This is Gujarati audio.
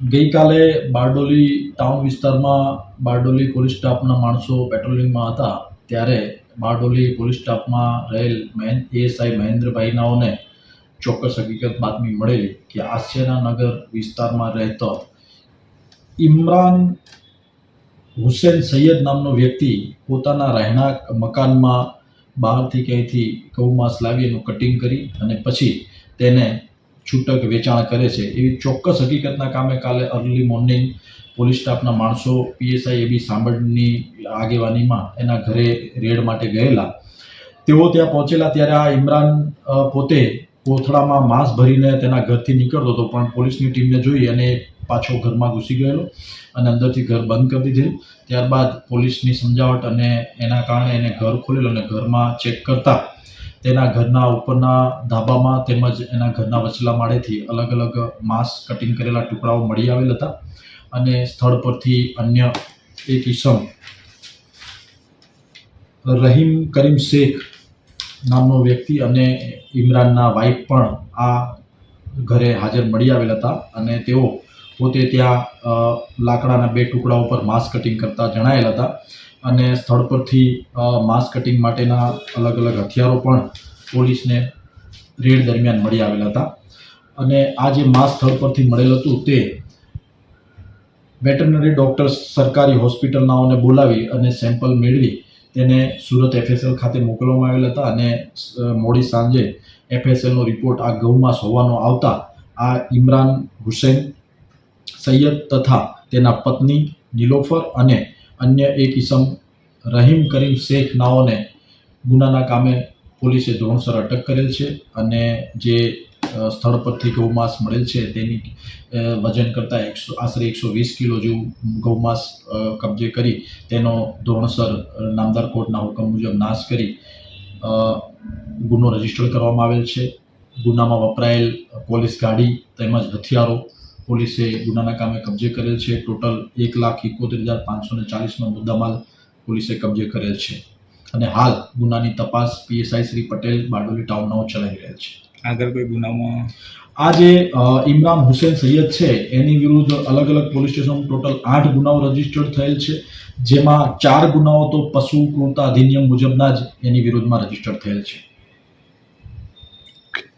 ગઈકાલે બારડોલી ટાઉન વિસ્તારમાં બારડોલી પોલીસ સ્ટાફના માણસો પેટ્રોલિંગમાં હતા. ત્યારે બારડોલી પોલીસ સ્ટાફમાં રહેલ મહેન એએસઆઈ મહેન્દ્રભાઈ નાઓને ચોક્કસ હકીકત બાતમી મળેલી કે આસિયાના નગર વિસ્તારમાં રહેતો ઇમરાન હુસેન સૈયદ નામનો વ્યક્તિ પોતાના રહેણાંક મકાનમાં બહારથી ક્યાંયથી ગૌમાંસ લાવી એનું કટિંગ કરી અને પછી તેને છૂટક વેચાણ કરે છે. એવી ચોક્કસ હકીકતના કામે કાલે અર્લી મોર્નિંગ પોલીસ સ્ટાફના માણસો, પીએસઆઈ એબી સાંભળની આગેવાનીમાં એના ઘરે રેડ માટે ગયેલા. તેઓ ત્યાં પહોંચેલા ત્યારે આ ઇમરાન પોતે કોથળામાં માંસ ભરીને તેના ઘરથી નીકળતો હતો, પણ પોલીસની ટીમને જોઈ અને પાછો ઘરમાં ઘૂસી ગયેલો અને અંદરથી ઘર બંધ કરી દીધેલું. ત્યારબાદ પોલીસની સમજાવટ અને એના કારણે એને ઘર ખોલેલું અને ઘરમાં ચેક કરતા તેના ઘરના ઉપરના ધાબામાં તેમજ એના ઘરના વચલા માળેથી અલગ અલગ માંસ કટિંગ કરેલા ટુકડાઓ મળી આવેલ હતા અને સ્થળ પરથી અન્ય એક ઈસમ રહીમ કરીમ શેખ નામનો વ્યક્તિ અને ઇમરાનના વાઇફ પણ આ ઘરે હાજર મળી આવેલ હતા અને તેઓ પોતે ત્યાં લાકડાના બે ટુકડા ઉપર માંસ કટિંગ કરતા જણાયેલ હતા. અને સ્થળ પરથી માસ કટિંગ માટેના અલગ અલગ હથિયારો પણ પોલીસને રેડ દરમિયાન મળી આવેલા હતા. અને આ જે માસ સ્થળ પરથી મળેલ હતું તે વેટરનરી ડોક્ટર્સ સરકારી હોસ્પિટલનાઓને બોલાવી અને સેમ્પલ મેળવી તેને સુરત એફએસએલ ખાતે મોકલવામાં આવેલ હતા અને મોડી સાંજે એફએસએલનો રિપોર્ટ આ ગૌમાસ હોવાનો આવતા આ ઇમરાન હુસૈન સૈયદ તથા તેના પત્ની નિલોફર અને અન્ય એક ઇસમ રહીમ કરીમ શેખ નાઓને ગુનાના કામે પોલીસે ધોરણસર અટક કરેલ છે અને જે સ્થળ પરથી ગૌમાંસ મળેલ છે તેની વજન કરતાં એકસો, આશરે એકસો વીસ કિલો જેવું ગૌમાંસ કબજે કરી તેનો ધોરણસર નામદાર કોર્ટના હુકમ મુજબ નાશ કરી ગુનો રજિસ્ટર કરવામાં આવેલ છે. ગુનામાં વપરાયેલ પોલીસ ગાડી તેમજ હથિયારો પોલીસે ગુનાના કામે કબજે કરેલ છે. ટોટલ એક લાખ એકોતેર હજાર પાંચસો ને ચાલીસનો મુદ્દામાલ પોલીસે કબજે કરેલ છે. અને હાલ ગુનાની તપાસ પીએસઆઈ શ્રી પટેલ બારડોલી ટાઉનનાઓ ચલાવી રહેલ છે. આગળ કોઈ ગુનામાં? આ જે ઇમરાન હુસેન સૈયદ છે. એની વિરુદ્ધ અલગ અલગ પોલીસ સ્ટેશન ટોટલ આઠ ગુનાઓ રજીસ્ટર્ડ થયેલ છે. જેમાં ચાર ગુનાઓ તો પશુ ક્રૂરતા અધિનિયમ મુજબના જ એની વિરુદ્ધમાં રજિસ્ટર થયેલ છે.